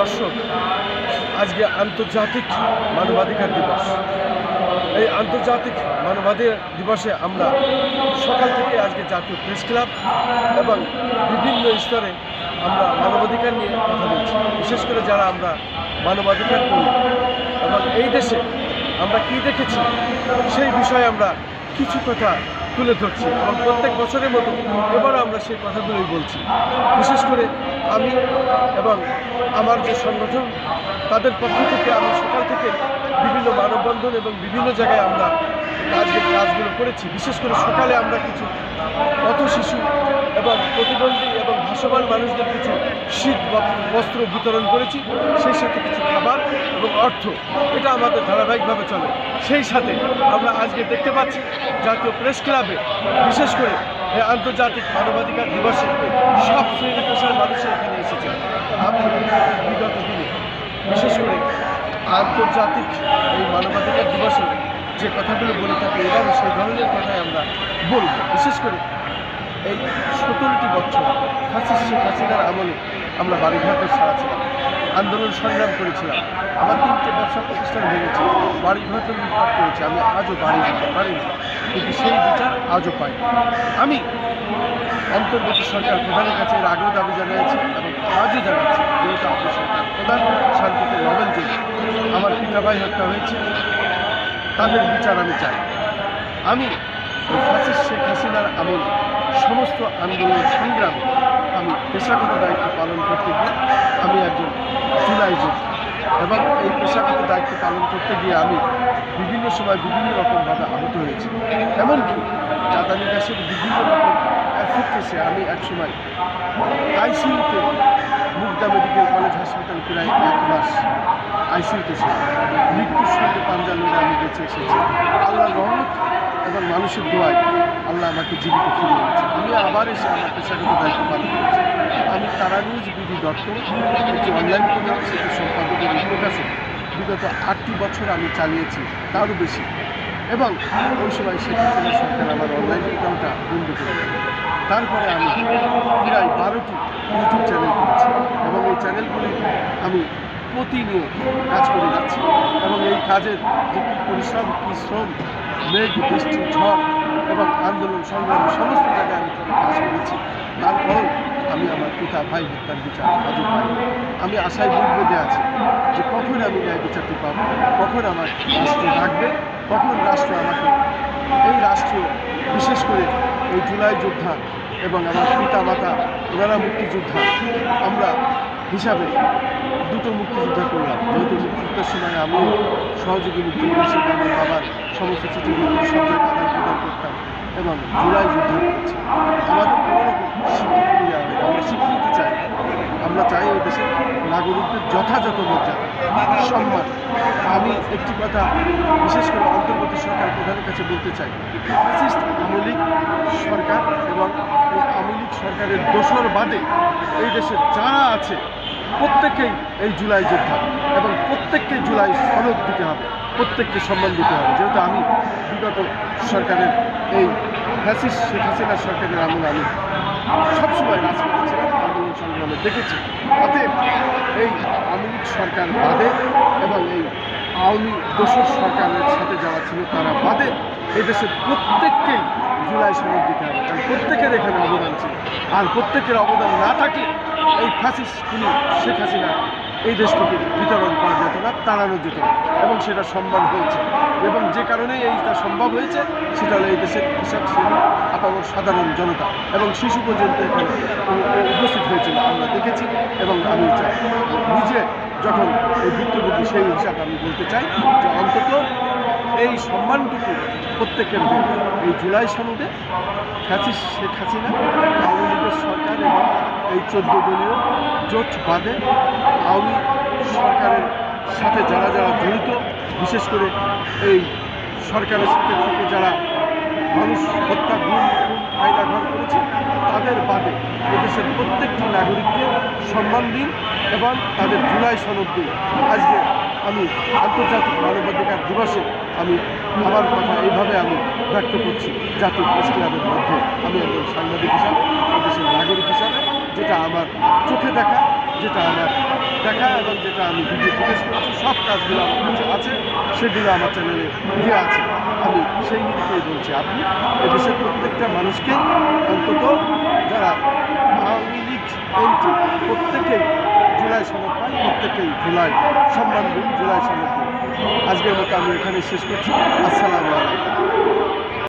দর্শক, আজকে আন্তর্জাতিক মানবাধিকার দিবস। এই আন্তর্জাতিক মানবাধিকার দিবসে আমরা সকাল থেকে আজকে জাতীয় প্রেস ক্লাব এবং বিভিন্ন স্তরে আমরা মানবাধিকার নিয়ে কথা বলছি। বিশেষ করে যারা আমরা মানবাধিকার করি এবং এই দেশে আমরা কি দেখেছি, সেই বিষয়ে আমরা কিছু কথা তুলে ধরছি এবং প্রত্যেক বছরের মতো এবারও আমরা সেই কথাগুলোই বলছি। বিশেষ করে আমি এবং আমার যে সংগঠন, তাদের পক্ষ থেকে আমি সকাল থেকে বিভিন্ন মানববন্ধন এবং বিভিন্ন জায়গায় আমরা আজকে কাজগুলো করেছি। বিশেষ করে সকালে আমরা কিছু পথ শিশু এবং প্রতিবন্ধী এবং ভাসমান মানুষদের কিছু শীত বস্ত্র বিতরণ করেছি। সেই সাথে কিছু খাবার এবং অর্থ। এটা আমাদের ধারাবাহিকভাবে চলে। সেই সাথে আমরা আজকে দেখতে পাচ্ছি জাতীয় প্রেস ক্লাবে, বিশেষ করে আন্তর্জাতিক মানবাধিকার দিবসে সব শ্রেণি পেশার মানুষের এখানে এসেছে। আমি বিগত দিনে, বিশেষ করে আন্তর্জাতিক এই মানবাধিকার দিবসে যে কথাগুলো বলে থাকি এবারও সেই ধরনের কথাই আমরা বলব। বিশেষ করে এই সতেরোটি বছর ফাঁসিস শেখ হাসিনার আমলে আমরা বাড়িঘাটের সারা ছিলাম, আন্দোলন সংগ্রাম করেছিলাম আমার তিনটে ব্যবসা প্রতিষ্ঠান ভেঙেছি বাড়ি ঘরকে লুটপাট করেছি, আমি আজও বাড়ি দিতে পারিনি, কিন্তু সেই বিচার আজও পাই আমি অন্তর্বর্তী সরকার প্রধানের কাছে এর আগেও দাবি জানিয়েছি এবং আজও জানাচ্ছি যেহেতু আপনি সরকার প্রধান শান্তিতে নোবেল যে আমার পিতা ভাই হত্যা হয়েছে তাদের বিচার আমি চাই। আমি ফাঁসির শেখ হাসিনার আমলে সমস্ত আন্দোলন সংগ্রাম আমি পেশাগত দায়িত্ব পালন করতে গিয়ে আমি একজন জুলাই যোদ্ধা এবং এই পেশাগত দায়িত্ব পালন করতে গিয়ে আমি বিভিন্ন সময় বিভিন্ন রকমভাবে আহত হয়েছি। এমনকি কাদানি গাছের বিভিন্ন রকম এফেক্ট এসে আমি একসময় আইসিইউতে মুগদা মেডিকেল কলেজ হাসপাতাল প্রায় এক মাস আইসিইউতে ছিলাম। মৃত্যুর সঙ্গে পাঞ্জা লড়ে আমি বেঁচে এসেছি। আল্লাহ রহমত এবং মানুষের দোয়ায় আল্লাহ আমাকে জীবিত ফিরিয়ে এনেছে। আমি আবার এসে আমার পেশাগত দায়িত্ব পালন করেছি। আমি তারা নিউজ বিধি দত্ত একটি অনলাইন প্রোগ্রাম সেটি সম্পাদক এবং প্রকাশক বিগত আটটি বছর আমি চালিয়েছি, তারও বেশি। এবং ওই সময় শেখ হাসিনা সরকার আমার অনলাইন প্রোগ্রামটা বন্ধ করে দেয়। তারপরে আমি প্রায় বারোটি ইউটিউব চ্যানেল করেছি। এবং এই চ্যানেলগুলি আমি প্রতিনিয়ত কাজ করে যাচ্ছি এবং এই কাজের যে কী পরিশ্রম, কী শ্রম, মেঘ, বৃষ্টি, ঝড় এবং আন্দোলন, সংগ্রাম সমস্ত জায়গায় আমি কাজ করেছি। তারপরেও আমি আমার পিতা ভাই হত্যার বিচার আজও পাই আমি আশায় বুক বেঁধে আছি যে কখন আমি ন্যায় বিচারটি পাবো, কখন আমার রাষ্ট্র ডাকবে, কখন রাষ্ট্র আমাকে, এই রাষ্ট্র, বিশেষ করে এই জুলাই যোদ্ধা এবং আমার পিতা মাতা ওনারা মুক্তিযোদ্ধা, আমরা হিসাবে দুটো মুক্তিযুদ্ধ করলাম। যেহেতু মুক্তিযুদ্ধের সময় আমি সহযোগী মুক্তিযুদ্ধ হিসেবে আমার সমস্ত চিঠি সব জায়গায় প্রদান করতাম এবং জুলাই যুদ্ধ করেছি। আমাদের কোনো স্বীকৃতি দেওয়া আমরা স্বীকৃতি চাই, আমরা চাই এই দেশের নাগরিকদের যথাযথ মর্যাদা, সম্মান। আমি একটি কথা বিশেষ করে অন্তর্বর্তী সরকার প্রধানের কাছে বলতে চাই, ফ্যাসিস্ট আওয়ামী সরকার এবং এই আওয়ামী সরকারের দোসর বাদে এই দেশে যারা আছে প্রত্যেকেই এই জুলাই যোদ্ধা এবং প্রত্যেককে জুলাই সনদ দিতে হবে, প্রত্যেককে সম্মান দিতে হবে। যেহেতু আমি বিগত সরকারের এই ফ্যাসিস্ট শেখ হাসিনা সরকারের আমলে আমি সবসময় রাজপথে ছিলাম আন্দোলন সংগ্রামে দেখেছি। অতএব এই আওয়ামী লীগ সরকার বাদে এবং এই আওয়ামী দোসর সরকারের সাথে যারা ছিল তারা বাদে এই দেশের প্রত্যেককেই জুলাই সনদ দিতে হবে। কারণ প্রত্যেকের এখানে অবদান ছিল। আর প্রত্যেকের অবদান না থাকলে এই ফাঁসিস খুনি শেখ হাসিনা এই দেশ থেকে বিতরণ করা যেত না তাড়ানো যেত না এবং সেটা সম্ভব হয়েছে। এবং যে কারণে এইটা সম্ভব হয়েছে, সেটা হলো এই দেশের কৃষক শ্রেণি আপামর সাধারণ জনতা। এবং শিশু পর্যন্ত এখানে উপস্থিত হয়েছিল। আমরা দেখেছি এবং আমি নিজে যখন এই ভুক্তভোগী সেই হিসাবে আমি বলতে চাই যে অন্তত এই সম্মানটুকু প্রত্যেকের এই জুলাই সনদে ফ্যাসিস শেখ হাসিনা সরকার এবং এই চোদ্দ দলীয় জোট বাদে আওয়ামী সরকারের সাথে যারা যারা জড়িত, বিশেষ করে এই সরকারের সাথে থেকে যারা মানুষ হত্যা, গুম খুন আয়না ঘর করেছে, তাদের বাদে এদেশের প্রত্যেকটি নাগরিককে সম্মান দিন এবং তাদের জুলাই সনদ দিন। আজকে আমি আন্তর্জাতিক মানবাধিকার দিবসে আমি আমার কথা এইভাবে আমি ব্যক্ত করছি। জাতীয় প্রেস ক্লাবের মধ্যে আমি একজন সাংবাদিক হিসাবে, দেশের নাগরিক হিসাবে, যেটা আমার চোখে দেখা, যেটা আমার দেখা এবং যেটা আমি ভিডিও ফুটেজ করেছি, সব কাজগুলো আমার কাছে আছে, সেগুলো আমার চ্যানেলে দেওয়া আছে। আমি সেই নিরিখেই বলছি, আপনি দেশের প্রত্যেকটা মানুষকে অন্তত যারা আওয়ামী লীগ প্রত্যেকেই প্রত্যেকেই জুলাই সম্মান দিন জুলাই সমর্থন আজকের মতো আমি এখানে শেষ করছি। আসসালামু আলাইকুম।